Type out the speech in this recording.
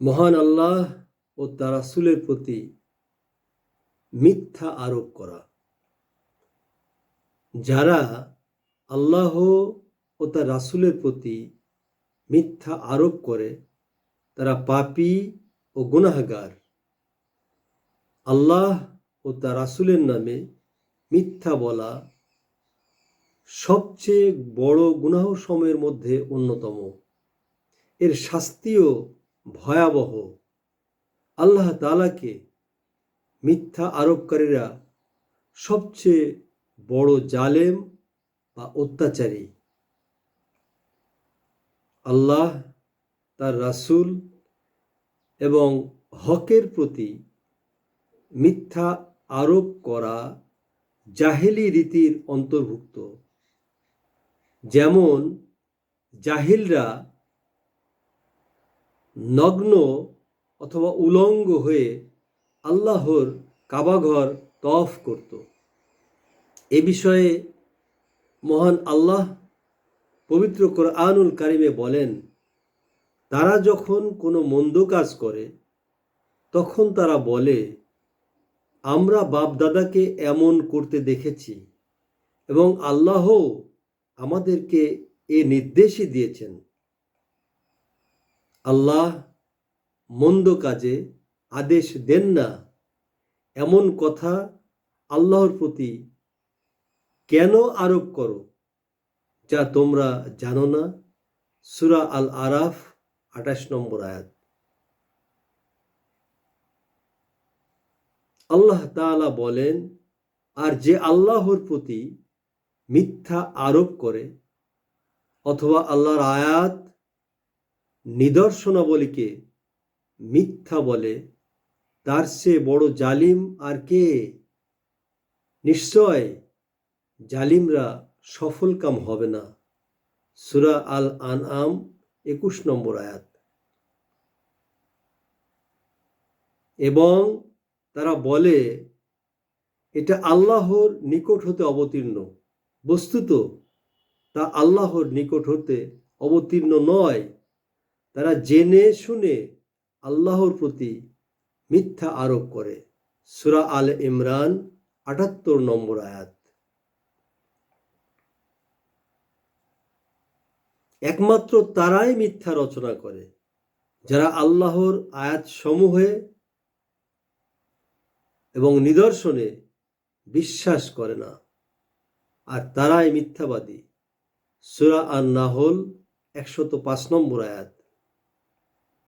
মহান আল্লাহ ও তার রাসুলের প্রতি মিথ্যা আরোপ করা। যারা আল্লাহ ও তার রাসূলের প্রতি মিথ্যা আরোপ করে, তারা পাপী ও গুনাহগার। আল্লাহ ও তার রাসূলের নামে মিথ্যা বলা সবচেয়ে বড় গুনাহ সময়ের মধ্যে অন্যতম। এর শাস্তিও ভয়াবহ। আল্লাহ তাআলাকে মিথ্যা আরোপকারীরা সবচেয়ে বড় জালেম বা অত্যাচারী। আল্লাহ, তার রাসূল এবং হকের প্রতি মিথ্যা আরোপ করা জাহেলি রীতির অন্তর্ভুক্ত। যেমন, জাহিলরা নগ্ন অথবা উলঙ্গ হয়ে আল্লাহর কাবাঘর তফ করত। এ বিষয়ে মহান আল্লাহ পবিত্র কোরআনুল কারিমে বলেন, তারা যখন কোনো মন্দ কাজ করে, তখন তারা বলে, আমরা বাপদাদাকে এমন করতে দেখেছি এবং আল্লাহ আমাদেরকে এ নির্দেশই দিয়েছেন। আল্লাহ মন্দ কাজে আদেশ দেন না। এমন কথা আল্লাহর প্রতি কেন আরোপ করো, যা তোমরা জানো না? সুরা আল আরাফ আঠাশ নম্বর আয়াত। আল্লাহ তাআলা বলেন, আর যে আল্লাহর প্রতি মিথ্যা আরোপ করে, অথবা আল্লাহর আয়াত নিদর্শনাবলীকে মিথ্যা বলে, তার চেয়ে বড় জালিম আর কে? নিশ্চয় জালিমরা সফলকাম হবে না। সুরা আল আনআম একুশ নম্বর আয়াত। এবং তারা বলে, এটা আল্লাহর নিকট হতে অবতীর্ণ। বস্তুত তা আল্লাহর নিকট হতে অবতীর্ণ নয়। তারা জেনে শুনে আল্লাহর প্রতি মিথ্যা আরোপ করে। সুরা আল ইমরান, আটাত্তর নম্বর আয়াত। একমাত্র তারাই মিথ্যা রচনা করে। যারা আল্লাহর আয়াত সমূহে এবং নিদর্শনে বিশ্বাস করে না, আর তারাই মিথ্যাবাদী। সুরা আর নাহল একশত পাঁচ নম্বর আয়াত।